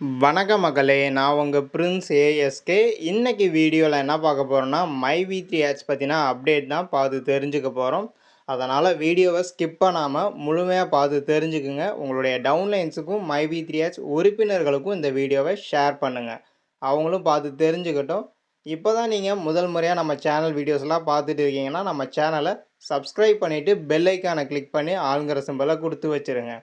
வணக்க மக்களே நான் உங்கள் பிரின்ஸ் ஏஎஸ்கே இன்றைக்கி வீடியோவில் என்ன பார்க்க போகிறோன்னா மை வி த்ரீ ஆட்ஸ் பற்றினா அப்டேட் தான் பார்த்து தெரிஞ்சுக்க போகிறோம் அதனால் வீடியோவை ஸ்கிப் பண்ணாமல் முழுமையாக பார்த்து தெரிஞ்சுக்குங்க. உங்களுடைய டவுன்லைன்ஸுக்கும் மை வி த்ரீ ஆட்ஸ் உறுப்பினர்களுக்கும் இந்த வீடியோவை ஷேர் பண்ணுங்கள் அவங்களும் பார்த்து தெரிஞ்சுக்கட்டும். இப்போ தான் நீங்கள் முதல் முறையாக நம்ம சேனல் வீடியோஸ்லாம் பார்த்துட்டு இருக்கீங்கன்னா நம்ம சேனலை சப்ஸ்கிரைப் பண்ணிவிட்டு பெல் ஐக்கானை கிளிக் பண்ணி ஆளுங்கிற சிம்பலை கொடுத்து வச்சுருங்க.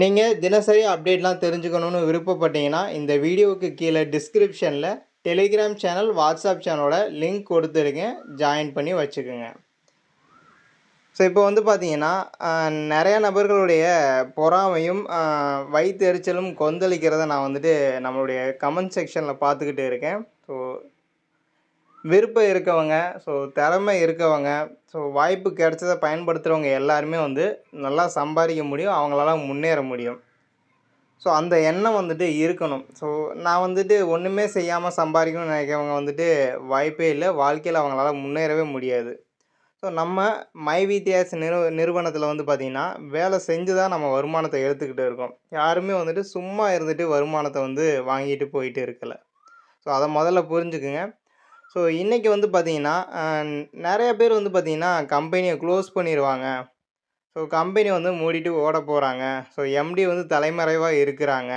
நீங்கள் தினசரி அப்டேட்லாம் தெரிஞ்சுக்கணுன்னு விருப்பப்பட்டீங்கன்னா இந்த வீடியோவுக்கு கீழே டிஸ்கிரிப்ஷனில் டெலிகிராம் சேனல் வாட்ஸ்அப் சேனலோட லிங்க் கொடுத்துருக்கேன் ஜாயின் பண்ணி வச்சுக்கோங்க. ஸோ இப்போ வந்து பார்த்தீங்கன்னா நிறையா நிறைய நபர்களுடைய பொறாமையும் வயிற்று எரிச்சலும் கொந்தளிக்கிறத நான் வந்துட்டு நம்மளுடைய கமெண்ட் செக்ஷனில் பார்த்துக்கிட்டு இருக்கேன். ஸோ விருப்பம் இருக்கவங்க ஸோ திறமை இருக்கவங்க ஸோ வாய்ப்பு கிடைச்சதை பயன்படுத்துகிறவங்க எல்லாருமே வந்து நல்லா சம்பாதிக்க முடியும் அவங்களால முன்னேற முடியும். ஸோ அந்த எண்ணம் வந்துட்டு இருக்கணும். ஸோ நான் வந்துட்டு ஒன்றுமே செய்யாமல் சம்பாதிக்கணும்னு நினைக்கிறவங்க வந்துட்டு வாய்ப்பே இல்லை வாழ்க்கையில் அவங்களால முன்னேறவே முடியாது. ஸோ நம்ம மை வித்தியாஸ் நிறு நிறுவனத்தில் வந்து பார்த்திங்கன்னா வேலை செஞ்சு தான் நம்ம வருமானத்தை எடுத்துக்கிட்டு இருக்கோம். யாருமே வந்துட்டு சும்மா இருந்துட்டு வருமானத்தை வந்து வாங்கிட்டு போயிட்டு இருக்கலை. ஸோ அதை முதல்ல புரிஞ்சுக்குங்க. ஸோ இன்றைக்கி வந்து பார்த்திங்கன்னா நிறைய பேர் வந்து பார்த்திங்கன்னா கம்பெனியை க்ளோஸ் பண்ணிடுவாங்க ஸோ கம்பெனி வந்து மூடிட்டு ஓட போகிறாங்க ஸோ எம்டி வந்து தலைமறைவாக இருக்கிறாங்க.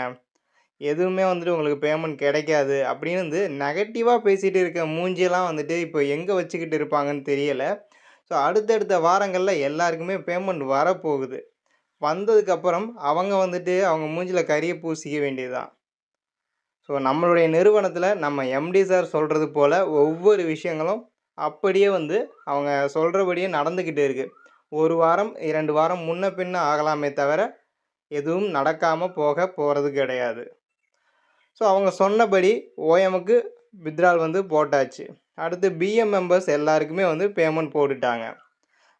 எதுவுமே வந்துட்டு உங்களுக்கு பேமெண்ட் கிடைக்காது அப்படின்னு வந்து நெகட்டிவாக பேசிகிட்டு இருக்க மூஞ்சியெல்லாம் வந்துட்டு இப்போ எங்கே வச்சுக்கிட்டு இருப்பாங்கன்னு தெரியலை. ஸோ அடுத்தடுத்த வாரங்களில் எல்லாருக்குமே பேமெண்ட் வரப்போகுது. வந்ததுக்கப்புறம் அவங்க வந்துட்டு அவங்க மூஞ்சில் கறியை பூசிக்க வேண்டியதுதான். ஸோ நம்மளுடைய நிறுவனத்தில் நம்ம எம்டி சார் சொல்கிறது போல் ஒவ்வொரு விஷயங்களும் அப்படியே வந்து அவங்க சொல்கிறபடியே நடந்துக்கிட்டு இருக்குது ஒரு வாரம் இரண்டு வாரம் முன்ன பின்ன ஆகலாமே தவிர எதுவும் நடக்காமல் போக போகிறது கிடையாது. ஸோ அவங்க சொன்னபடி ஓஎம்க்கு வித்ரால் வந்து போட்டாச்சு. அடுத்து பிஎம் மெம்பர்ஸ் எல்லாருக்குமே வந்து பேமெண்ட் போட்டுட்டாங்க.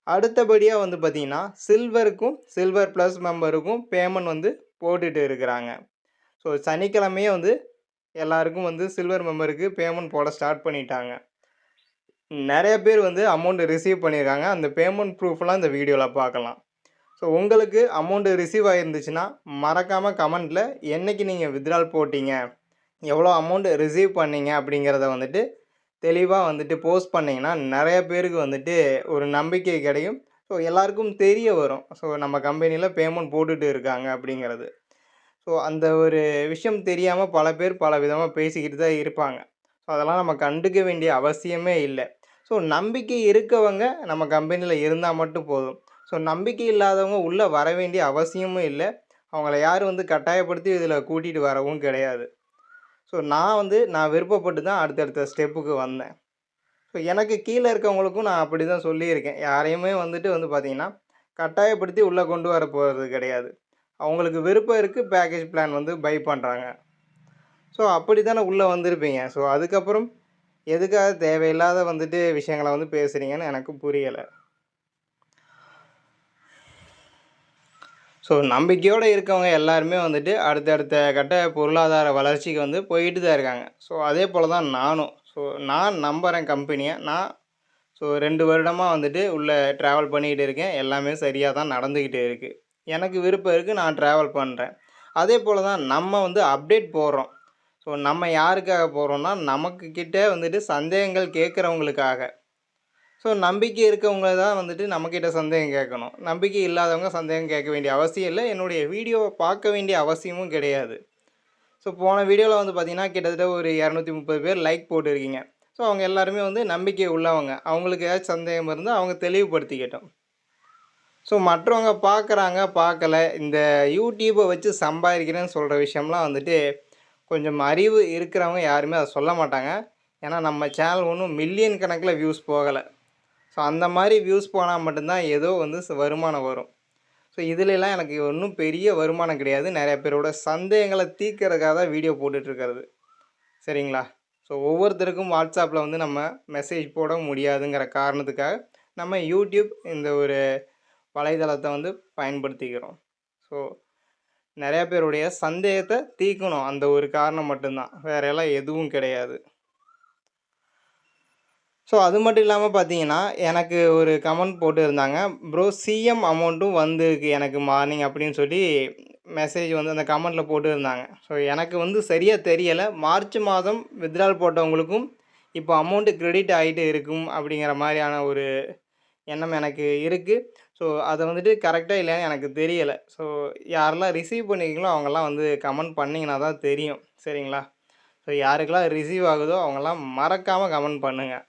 அடுத்தபடியாக வந்து பார்த்திங்கன்னா சில்வருக்கும் சில்வர் ப்ளஸ் மெம்பருக்கும் பேமெண்ட் வந்து போட்டுட்டு இருக்கிறாங்க. ஸோ சனிக்கிழமையே வந்து எல்லாருக்கும் வந்து சில்வர் மெம்பருக்கு பேமெண்ட் போட ஸ்டார்ட் பண்ணிட்டாங்க. நிறைய பேர் வந்து அமௌண்ட்டு ரிசீவ் பண்ணியிருக்காங்க அந்த பேமெண்ட் ப்ரூஃப்லாம் இந்த வீடியோவில் பார்க்கலாம். ஸோ உங்களுக்கு அமௌண்ட்டு ரிசீவ் ஆகிருந்துச்சுன்னா மறக்காமல் கமெண்ட்டில் என்னைக்கு நீங்கள் வித்ட்ரால் போட்டீங்க எவ்வளோ அமௌண்ட்டு ரிசீவ் பண்ணீங்க அப்படிங்கிறத வந்துட்டு தெளிவாக வந்துட்டு போஸ்ட் பண்ணிங்கன்னா நிறைய பேருக்கு வந்துட்டு ஒரு நம்பிக்கை கிடைக்கும் ஸோ எல்லாருக்கும் தெரிய வரும். ஸோ நம்ம கம்பெனியில் பேமெண்ட் போட்டுட்டு இருக்காங்க அப்படிங்கிறது. ஸோ அந்த ஒரு விஷயம் தெரியாமல் பல பேர் பல விதமாக பேசிக்கிட்டு தான் இருப்பாங்க. ஸோ அதெல்லாம் நம்ம கண்டுக்க வேண்டிய அவசியமே இல்லை. ஸோ நம்பிக்கை இருக்கவங்க நம்ம கம்பெனியில் இருந்தால் மட்டும் போதும். ஸோ நம்பிக்கை இல்லாதவங்க உள்ளே வர வேண்டிய அவசியமும் இல்லை. அவங்கள யாரும் வந்து கட்டாயப்படுத்தி இதில் கூட்டிகிட்டு வரவும் கிடையாது. ஸோ நான் வந்து நான் விருப்பப்பட்டு தான் அடுத்தடுத்த ஸ்டெப்புக்கு வந்தேன். ஸோ எனக்கு கீழே இருக்கவங்களுக்கும் நான் அப்படி தான் சொல்லியிருக்கேன். யாரையுமே வந்துட்டு வந்து பார்த்திங்கன்னா கட்டாயப்படுத்தி உள்ளே கொண்டு வர போகிறது கிடையாது. அவங்களுக்கு விருப்பம் இருக்குது பேக்கேஜ் பிளான் வந்து பை பண்ணுறாங்க ஸோ அப்படி தானே உள்ளே வந்திருப்பீங்க. ஸோ அதுக்கப்புறம் எதுக்காக தேவையில்லாத வந்துட்டு விஷயங்களை வந்து பேசுகிறீங்கன்னு எனக்கு புரியலை. ஸோ நம்பிக்கையோடு இருக்கவங்க எல்லாருமே வந்துட்டு அடுத்தடுத்த கட்ட பொருளாதார வளர்ச்சிக்கு வந்து போயிட்டு தான் இருக்காங்க. ஸோ அதே போல் தான் நானும். ஸோ நான் நம்புகிறேன் கம்பெனியை நான் ஸோ ரெண்டு வருடமாக வந்துட்டு உள்ளே ட்ராவல் பண்ணிக்கிட்டு இருக்கேன். எல்லாமே சரியாக தான் நடந்துக்கிட்டு இருக்குது எனக்கு விருப்பம் இருக்குது நான் ட்ராவல் பண்ணுறேன் அதே போல் தான் நம்ம வந்து அப்டேட் போடுறோம். ஸோ நம்ம யாருக்காக போகிறோன்னா நமக்கு கிட்டே வந்துட்டு சந்தேகங்கள் கேட்குறவங்களுக்காக. ஸோ நம்பிக்கை இருக்கவங்க தான் வந்துட்டு நம்மக்கிட்ட சந்தேகம் கேட்கணும். நம்பிக்கை இல்லாதவங்க சந்தேகம் கேட்க வேண்டிய அவசியம் இல்லை. என்னுடைய வீடியோவை பார்க்க வேண்டிய அவசியமும் கிடையாது. ஸோ போன வீடியோவில் வந்து பார்த்திங்கன்னா கிட்டத்தட்ட ஒரு இரநூத்தி முப்பது பேர் லைக் போட்டிருக்கீங்க. ஸோ அவங்க எல்லாருமே வந்து நம்பிக்கை உள்ளவங்க. அவங்களுக்கு ஏதாச்சும் சந்தேகம் இருந்தால் அவங்க தெளிவுபடுத்திக்கிட்டோம். ஸோ மற்றவங்க பார்க்குறாங்க பார்க்கல. இந்த யூடியூப்பை வச்சு சம்பாதிக்கிறேன்னு சொல்கிற விஷயம்லாம் வந்துட்டு கொஞ்சம் அறிவு இருக்கிறவங்க யாருமே அதை சொல்ல மாட்டாங்க. ஏன்னா நம்ம சேனல் ஒன்றும் மில்லியன் கணக்கில் வியூஸ் போகலை. ஸோ அந்த மாதிரி வியூஸ் போனால் மட்டும்தான் ஏதோ வந்து வருமானம் வரும். ஸோ இதுலலாம் எனக்கு ஒன்றும் பெரிய வருமானம் கிடையாது. நிறைய பேரோட சந்தேகங்களை தீர்க்கறதுக்காக தான் வீடியோ போட்டுட்ருக்கிறது. சரிங்களா? ஸோ ஒவ்வொருத்தருக்கும் வாட்ஸ்அப்பில் வந்து நம்ம மெசேஜ் போட முடியாதுங்கிற காரணத்துக்காக நம்ம யூடியூப் இந்த ஒரு வலைதளத்தை வந்து பயன்படுத்திக்கிறோம். ஸோ நிறையா பேருடைய சந்தேகத்தை தீர்க்கணும். அந்த ஒரு காரணம் மட்டும்தான். வேற எல்லாம் எதுவும் கிடையாது. ஸோ அது மட்டும் இல்லாமல் பார்த்தீங்கன்னா எனக்கு ஒரு கமெண்ட் போட்டு இருந்தாங்க ப்ரோ சிஎம் அமௌண்ட்டும் வந்திருக்கு. எனக்கு மார்னிங் அப்படின்னு சொல்லி மெசேஜ் வந்து அந்த கமெண்ட்டில் போட்டுருந்தாங்க. ஸோ எனக்கு வந்து சரியாக தெரியலை. மார்ச் மாதம் வித்ட்ரால் போட்டவங்களுக்கும் இப்போ அமௌண்ட்டு கிரெடிட் ஆகிட்டு இருக்கும் அப்படிங்கிற மாதிரியான ஒரு எண்ணம் எனக்கு இருக்குது ஸோ அதை வந்துட்டு கரெக்டாக இல்லைன்னு எனக்கு தெரியலை. ஸோ யாரெல்லாம் ரிசீவ் பண்ணிக்கிங்களோ அவங்கெல்லாம் வந்து கமெண்ட் பண்ணிங்கன்னா தான் தெரியும். சரிங்களா? ஸோ யாருக்கெல்லாம் ரிசீவ் ஆகுதோ அவங்கெல்லாம் மறக்காமல் கமெண்ட் பண்ணுங்கள்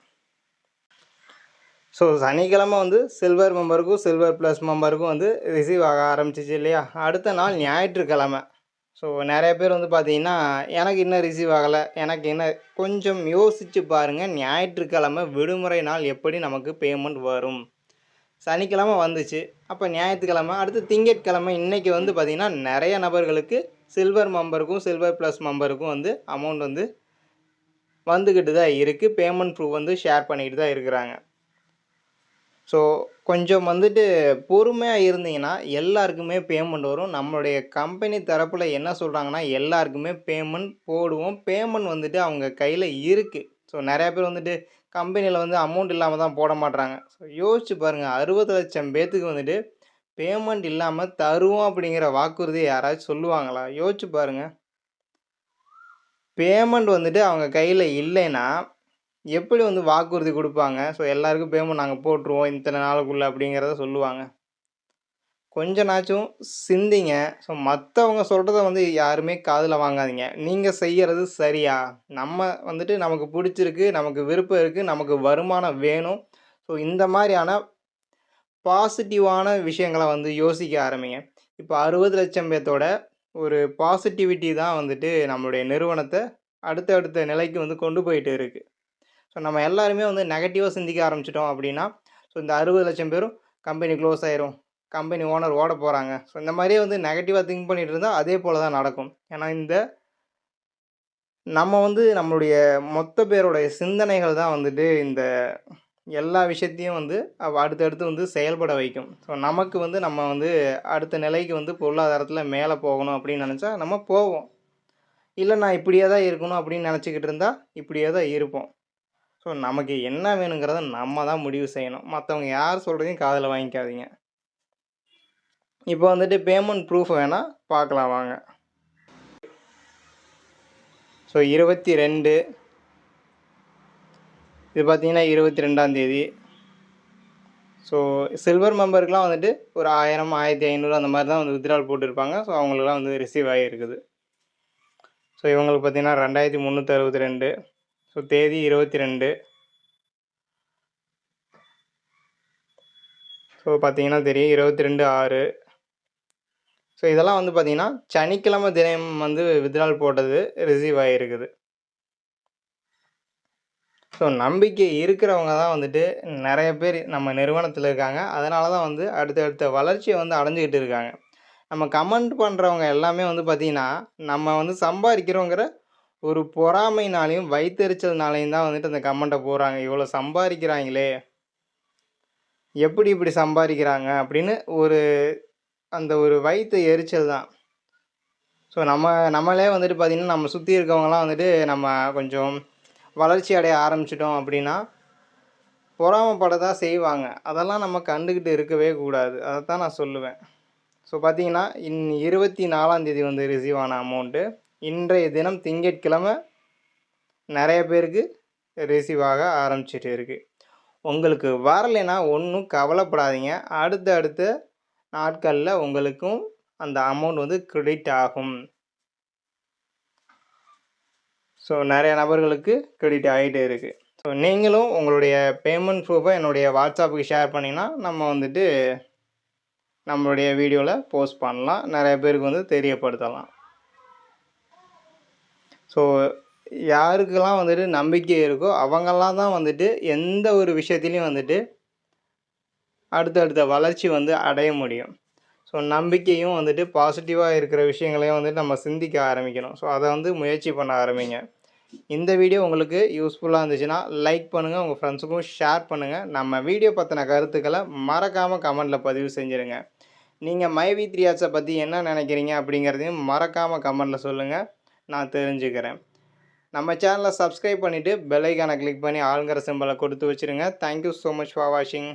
ஸோ சனிக்கிழமை வந்து சில்வர் மெம்பருக்கும் சில்வர் ப்ளஸ் மெம்பருக்கும் வந்து ரிசீவ் ஆக ஆரம்பிச்சிச்சு இல்லையா? அடுத்த நாள் ஞாயிற்றுக்கிழமை. ஸோ நிறைய பேர் வந்து பார்த்தீங்கன்னா எனக்கு இன்னும் ரிசீவ் ஆகலை. எனக்கு என்ன கொஞ்சம் யோசித்து பாருங்கள் ஞாயிற்றுக்கிழமை விடுமுறை நாள் எப்படி நமக்கு பேமெண்ட் வரும்? சனிக்கிழமை வந்துச்சு. அப்போ ஞாயிற்றுக்கிழமை அடுத்து திங்கட்கிழமை இன்றைக்கி வந்து பார்த்திங்கன்னா நிறைய நபர்களுக்கு சில்வர் மெம்பருக்கும் சில்வர் ப்ளஸ் மெம்பருக்கும் வந்து அமௌண்ட் வந்து வந்துக்கிட்டு தான் இருக்குது பேமெண்ட் ப்ரூஃப் வந்து ஷேர் பண்ணிக்கிட்டு தான் இருக்கிறாங்க. ஸோ கொஞ்சம் வந்துட்டு பொறுமையாக இருந்தீங்கன்னா எல்லாருக்குமே பேமெண்ட் வரும். நம்மளுடைய கம்பெனி தரப்பில் என்ன சொல்கிறாங்கன்னா எல்லாருக்குமே பேமெண்ட் போடுவோம். பேமெண்ட் வந்துட்டு அவங்க கையில் இருக்குது ஸோ நிறையா பேர் வந்துட்டு கம்பெனியில் வந்து அமௌண்ட் இல்லாமல் தான் போட மாட்றாங்க. ஸோ யோசிச்சு பாருங்கள் அறுபது லட்சம் பேத்துக்கு வந்துட்டு பேமெண்ட் இல்லாமல் தருவோம் அப்படிங்கிற வாக்குறுதி யாராச்சும் சொல்லுவாங்களா? யோசிச்சு பாருங்கள் பேமெண்ட் வந்துட்டு அவங்க கையில் இல்லைன்னா எப்படி வந்து வாக்குறுதி கொடுப்பாங்க? ஸோ எல்லாருக்கும் பேமெண்ட் நாங்கள் போட்டுருவோம். இத்தனை நாளுக்குள்ளே அப்படிங்கிறத சொல்லுவாங்க. கொஞ்ச நாச்சும் சிந்திங்க. ஸோ மற்றவங்க சொல்கிறத வந்து யாருமே காதில் வாங்காதீங்க. நீங்கள் செய்கிறது சரியா? நம்ம வந்துட்டு நமக்கு பிடிச்சிருக்கு நமக்கு விருப்பம் இருக்குது நமக்கு வருமானம் வேணும். ஸோ இந்த மாதிரியான பாசிட்டிவான விஷயங்களை வந்து யோசிக்க ஆரம்பிங்க. இப்போ அறுபது லட்சம் பேர்த்தோட ஒரு பாசிட்டிவிட்டி தான் வந்துட்டு நம்மளுடைய நிறுவனத்தை அடுத்த அடுத்த நிலைக்கு வந்து கொண்டு போயிட்டு இருக்குது ஸோ நம்ம எல்லாருமே வந்து நெகட்டிவாக சிந்திக்க ஆரம்பிச்சிட்டோம் அப்படின்னா ஸோ இந்த அறுபது லட்சம் பேரும் கம்பெனி க்ளோஸ் ஆயிரும். கம்பெனி ஓனர் ஓட போகிறாங்க ஸோ இந்த மாதிரியே வந்து நெகட்டிவாக திங்க் பண்ணிட்டு இருந்தால் அதே போல் தான் நடக்கும். ஏன்னா இந்த நம்ம வந்து நம்மளுடைய மொத்த பேருடைய சிந்தனைகள் தான் வந்துட்டு இந்த எல்லா விஷயத்தையும் வந்து அடுத்தடுத்து வந்து செயல்பட வைக்கும். ஸோ நமக்கு வந்து நம்ம வந்து அடுத்த நிலைக்கு வந்து பொருளாதாரத்தில் மேலே போகணும் அப்படின்னு நினச்சா நம்ம போவோம். இல்லை நான் இப்படியே தான் இருக்கணும் அப்படின்னு நினச்சிக்கிட்டு இருந்தால் இப்படியே தான் இருப்போம். ஸோ நமக்கு என்ன வேணுங்கிறத நம்ம தான் முடிவு செய்யணும். மற்றவங்க யார் சொல்கிறதையும் காதில் வாங்கிக்காதீங்க. இப்போ வந்துட்டு பேமெண்ட் ப்ரூஃப் வேணால் பார்க்கலாம் வாங்க. ஸோ இருபத்தி ரெண்டு இது பார்த்தீங்கன்னா இருபத்தி ரெண்டாந்தேதி ஸோ சில்வர் மெம்பருக்குலாம் வந்துட்டு ஒரு ஆயிரம் ஆயிரத்தி ஐநூறு அந்த மாதிரி தான் வந்து வித்ட்ரால் போட்டிருப்பாங்க. ஸோ அவங்களுக்குலாம் வந்து ரிசீவ் ஆகிருக்குது ஸோ இவங்களுக்கு பார்த்தீங்கன்னா ரெண்டாயிரத்தி முந்நூற்றி அறுபத்தி ரெண்டு ஸோ தேதி இருபத்தி ரெண்டு ஸோ பார்த்தீங்கன்னா தெரியும் இருபத்தி ரெண்டு ஆறு. ஸோ இதெல்லாம் வந்து பார்த்தீங்கன்னா சனிக்கிழமை தினம் வந்து வித்ரால் போட்டது ரிசீவ் ஆகிருக்குது ஸோ நம்பிக்கை இருக்கிறவங்க தான் வந்துட்டு நிறைய பேர் நம்ம நிறுவனத்தில் இருக்காங்க. அதனால தான் வந்து அடுத்தடுத்த வளர்ச்சியை வந்து அடைஞ்சிக்கிட்டு இருக்காங்க. நம்ம கமெண்ட் பண்ணுறவங்க எல்லாமே வந்து பார்த்திங்கன்னா நம்ம வந்து சம்பாதிக்கிறோங்கிற ஒரு பொறாமைனாலையும் வயிற்றெரிச்சல்னாலையும் தான் வந்துட்டு அந்த கமெண்ட்டை போடுறாங்க. இவ்வளோ சம்பாதிக்கிறாங்களே. எப்படி இப்படி சம்பாதிக்கிறாங்க அப்படின்னு ஒரு அந்த ஒரு வயிற்று எரிச்சல் தான். ஸோ நம்ம நம்மளே வந்துட்டு பார்த்திங்கன்னா நம்ம சுற்றி இருக்கவங்கலாம் வந்துட்டு நம்ம கொஞ்சம் வளர்ச்சி அடைய ஆரம்பிச்சிட்டோம் அப்படின்னா பொறாமப்பட தான் செய்வாங்க. அதெல்லாம் நம்ம கண்டுக்கிட்டு இருக்கவே கூடாது. அதை தான் நான் சொல்லுவேன். ஸோ பார்த்தீங்கன்னா இன் இருபத்தி நாலாந்தேதி வந்து ரிசீவ் ஆன அமௌண்ட்டு இன்றைய தினம் திங்கட்கிழமை நிறைய பேருக்கு ரிசீவ் ஆக ஆரம்பிச்சிட்டு இருக்குது உங்களுக்கு வரலைன்னா ஒன்றும் கவலைப்படாதீங்க. அடுத்த அடுத்த நாட்களில் உங்களுக்கும் அந்த அமௌண்ட் வந்து கிரெடிட் ஆகும். ஸோ நிறைய நபர்களுக்கு கிரெடிட் ஆகிட்டே இருக்குது ஸோ நீங்களும் உங்களுடைய பேமெண்ட் ப்ரூஃபை என்னுடைய வாட்ஸ்அப்புக்கு ஷேர் பண்ணிங்கன்னா நம்ம வந்துட்டு நம்மளுடைய வீடியோவில் போஸ்ட் பண்ணலாம். நிறைய பேருக்கு வந்து தெரியப்படுத்தலாம். ஸோ யாருக்கெல்லாம் வந்துட்டு நம்பிக்கை இருக்கோ அவங்கெல்லாம் தான் வந்துட்டு எந்த ஒரு விஷயத்துலையும் வந்துட்டு அடுத்தடுத்த வளர்ச்சி வந்து அடைய முடியும். ஸோ நம்பிக்கையும் வந்துட்டு பாசிட்டிவாக இருக்கிற விஷயங்களையும் வந்துட்டு நம்ம சிந்திக்க ஆரம்பிக்கணும். ஸோ அதை வந்து முயற்சி பண்ண ஆரம்பிங்க. இந்த வீடியோ உங்களுக்கு யூஸ்ஃபுல்லாக இருந்துச்சுன்னா லைக் பண்ணுங்கள் உங்கள் ஃப்ரெண்ட்ஸுக்கும் ஷேர் பண்ணுங்கள் நம்ம வீடியோ பற்றின கருத்துக்களை மறக்காமல் கமெண்ட்டில் பதிவு செஞ்சுருங்க. நீங்கள் மை வி பற்றி என்ன நினைக்கிறீங்க அப்படிங்கிறதையும் மறக்காமல் கமெண்ட்டில் சொல்லுங்கள் நான் தெரிஞ்சுக்கிறேன். நம்ம சேனலை சப்ஸ்கிரைப் பண்ணிவிட்டு பெல்லைக்கானை கிளிக் பண்ணி ஆளுங்கிற சிம்பலை கொடுத்து வச்சுருங்க. தேங்க்யூ ஸோ மச் ஃபார் வாட்சிங்